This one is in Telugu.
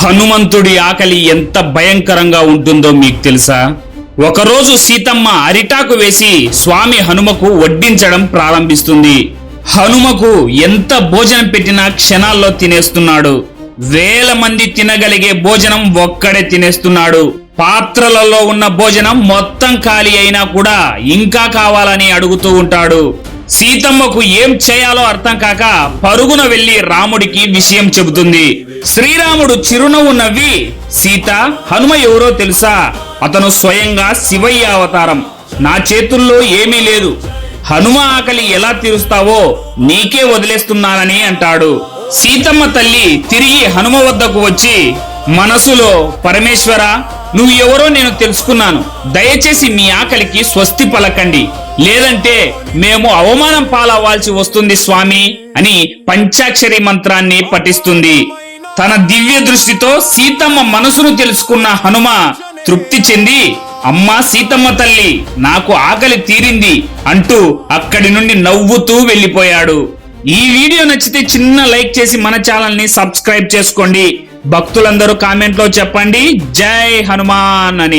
హనుమంతుడి ఆకలి ఎంత భయంకరంగా ఉంటుందో మీకు తెలుసా? ఒకరోజు సీతమ్మ అరిటాకు వేసి స్వామి హనుమకు వడ్డించడం ప్రారంభిస్తుంది. హనుమకు ఎంత భోజనం పెట్టినా క్షణాల్లో తినేస్తున్నాడు. వేల మంది తినగలిగే భోజనం ఒక్కడే తినేస్తున్నాడు. పాత్రలలో ఉన్న భోజనం మొత్తం ఖాళీ అయినా కూడా ఇంకా కావాలని అడుగుతూ ఉంటాడు. సీతమ్మకు ఏం చేయాలో అర్థం కాక పరుగున వెళ్ళి రాముడికి విషయం చెబుతుంది. శ్రీరాముడు చిరునవ్వు నవ్వి సీత హనుమ ఎవరో తెలుసా? అతను స్వయంగా శివయ్య అవతారం. నా చేతుల్లో ఏమీ లేదు. హనుమ ఆకలి ఎలా తీరుస్తావో నీకే వదిలేస్తున్నానని అంటాడు. సీతమ్మ తల్లి తిరిగి హనుమ వద్దకు వచ్చి మనసులో పరమేశ్వర నువ్వు ఎవరో నేను తెలుసుకున్నాను. దయచేసి మీ ఆకలికి స్వస్తి పలకండి. లేదంటే మేము అవమానం పాలవ్వాల్సి వస్తుంది స్వామి అని పంచాక్షరి మంత్రాన్ని పఠిస్తుంది. తన దివ్య దృష్టితో సీతమ్మ మనసును తెలుసుకున్న హనుమ తృప్తి చెంది అమ్మా సీతమ్మ తల్లి నాకు ఆకలి తీరింది అంటూ అక్కడి నుండి నవ్వుతూ వెళ్ళిపోయాడు. ఈ వీడియో నచ్చితే చిన్న లైక్ చేసి మన ఛానల్ని సబ్స్క్రైబ్ చేసుకోండి. భక్తులందరూ కామెంట్లో చెప్పండి. జై హనుమాన్ అని.